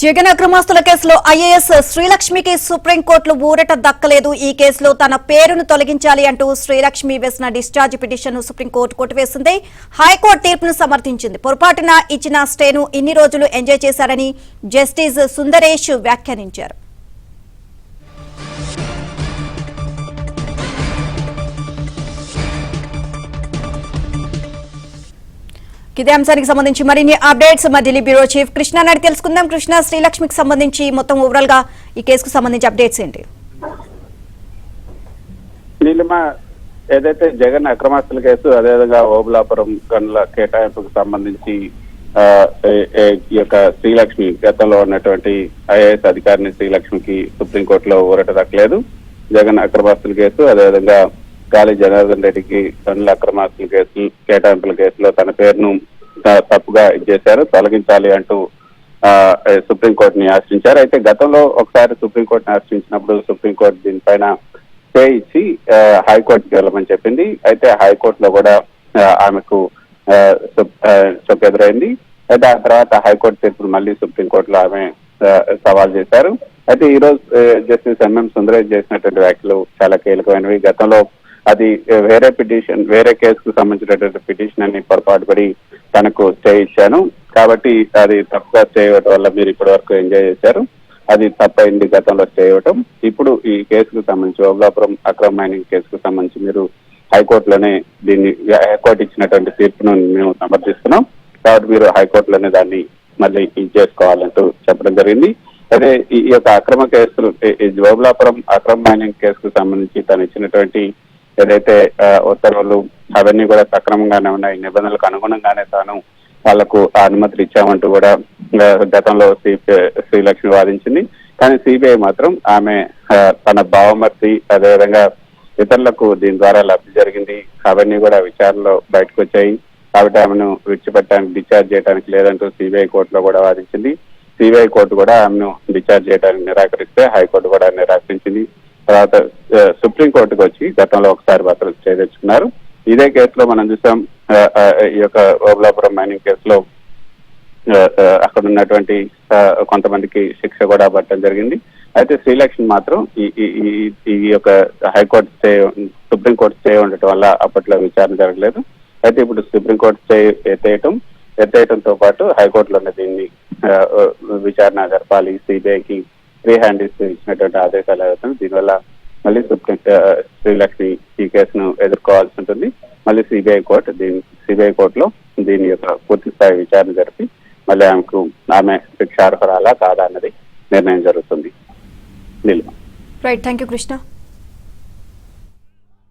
జగన్ అక్రమాస్తుల కేసులో ఐఏఎస్ శ్రీలక్ష్మికి సుప్రీంకోర్టులో ఊరట దక్కలేదు. ఈ కేసులో తన పేరును తొలగించాలి అంటూ శ్రీలక్ష్మి వేసిన డిశ్చార్జ్ పిటిషన్ సుప్రీంకోర్టు కొట్టివేసింది. హైకోర్టు తీర్పును సమర్థించింది. పొరపాటున ఇచ్చిన స్టేను ఇన్ని రోజులు ఎంజాయ్ చేశారని జస్టిస్ సుందరేష్ వ్యాఖ్యానించారు. ఇదే అంశానికి సంబంధించి మరిన్ని అప్డేట్స్ మా ఢిల్లీ బ్యూరో చీఫ్ కృష్ణ నాయుడు తెలుసుకుందాం. కృష్ణ శ్రీలక్ష్మికి సంబంధించి మొత్తం ఓవరాల్గా ఈ కేసుకు సంబంధించి అప్డేట్స్ ఏంటి? నీలిమ ఏదైతే జగన్ అక్రమాస్తుల కేసు అదేవిధంగా ఓబులాపురం గనుల కేటాయింపుకు సంబంధించి ఈ యొక్క శ్రీలక్ష్మి గతంలో ఉన్నటువంటి ఐఏఎస్ అధికారిని శ్రీలక్ష్మికి సుప్రీంకోర్టులో ఊరట దక్కలేదు. జగన్ అక్రమాస్తుల కేసు అదేవిధంగా గాలి జనార్దన్ రెడ్డికి పనుల అక్రమాస్తుల కేసు కేటాయింపుల కేసులో తన పేరును తప్పుగా ఇచ్చేశారు తొలగించాలి అంటూ ఆ, సుప్రీంకోర్టుని ఆశ్రయించారు. అయితే గతంలో ఒకసారి సుప్రీంకోర్టుని ఆశ్రయించినప్పుడు సుప్రీంకోర్టు దీనిపైన స్టే ఇచ్చి హైకోర్టుకి వెళ్ళమని చెప్పింది. అయితే హైకోర్టులో కూడా ఆమెకు ఆ, చొక్కు ఎదురైంది అయితే ఆ తర్వాత హైకోర్టు తీర్పును మళ్ళీ సుప్రీంకోర్టులో ఆమె సవాల్ చేశారు. అయితే ఈ రోజు జస్టిస్ ఎంఎం సుందరేష్ చేసినటువంటి వ్యాఖ్యలు చాలా కీలకమైనవి. గతంలో అది వేరే పిటిషన్ వేరే కేసుకు సంబంధించినటువంటి పిటిషన్ అని పొరపాటు పడి తనకు స్టే ఇచ్చాను. కాబట్టి అది తప్పుగా స్టే ఇవ్వడం వల్ల మీరు ఇప్పటి వరకు ఎంజాయ్ చేశారు. అది తప్పైంది గతంలో స్టే ఇవ్వటం. ఇప్పుడు ఈ కేసుకు సంబంధించి ఓబులాపురం అక్రమ మైనింగ్ కేసుకు సంబంధించి మీరు హైకోర్టులోనే దీన్ని హైకోర్టు ఇచ్చినటువంటి తీర్పును మేము సమర్థిస్తున్నాం. కాబట్టి మీరు హైకోర్టులోనే దాన్ని మళ్ళీ ఇది చేసుకోవాలంటూ చెప్పడం జరిగింది. అదే ఈ యొక్క అక్రమ కేసులు ఈ- అక్రమ మైనింగ్ కేసుకు సంబంధించి తను ఇచ్చినటువంటి ఏదైతే ఉత్తర్వులు అవన్నీ కూడా సక్రమంగానే ఉన్నాయి నిబంధనలకు అనుగుణంగానే తాను వాళ్ళకు ఆ అనుమతులు ఇచ్చామంటూ కూడా గతంలో శ్రీ- శ్రీలక్ష్మి వాదించింది. కానీ సిబిఐ మాత్రం ఆమె తన భావమర్తి అదేవిధంగా ఇతరులకు దీని ద్వారా లబ్ధి జరిగింది. అవన్నీ కూడా విచారణలో బయటకు వచ్చాయి కాబట్టి ఆమెను విడిచిపెట్టడానికి డిశ్చార్జ్ చేయడానికి లేదంటూ సిబిఐ కోర్టులో కూడా వాదించింది. సిబిఐ కోర్టు కూడా ఆమెను డిశ్చార్జ్ చేయడానికి నిరాకరిస్తే హైకోర్టు కూడా నిరాకరించింది. తర్వాత సుప్రీంకోర్టుకు సుప్రీం వచ్చి గతంలో ఒకసారి మాత్రం స్టే తెచ్చుకున్నారు ఇదే కేసులో మనం చూసాం ఈ యొక్క ఓబులాపురం మైనింగ్ కేసులో అక్కడ ఉన్నటువంటి కొంతమందికి శిక్ష కూడా పట్టడం జరిగింది. అయితే శ్రీలక్ష్మి మాత్రం ఈ ఈ- ఈ- యొక్క హైకోర్టు స్టే సుప్రీంకోర్టు స్టే ఉండటం వల్ల అప్పట్లో విచారణ జరగలేదు. అయితే ఇప్పుడు సుప్రీంకోర్టు స్టే ఎత్తేయటం ఎత్తేయటంతో పాటు హైకోర్టులో ఉన్న దీన్ని విచారణ జరపాలి సిబిఐకి ఫ్రీ హ్యాండ్ ఇచ్చినటువంటి ఆదేశాలు అవుతుంది దీనివల్ల మళ్ళీ సుప్రీం శ్రీలక్ష్మి ఈ కేసును ఎదుర్కోవాల్సి ఉంటుంది. మళ్ళీ సిబిఐ కోర్టు దీని సిబిఐ కోర్టులో దీని యొక్క పూర్తి స్థాయి విచారణ జరిపి మళ్ళీ ఆమెకు ఆమె శిక్షార్హరాలా కాదా అన్నది నిర్ణయం జరుగుతుంది. నిల్వ రైట్ థ్యాంక్ యూ కృష్ణ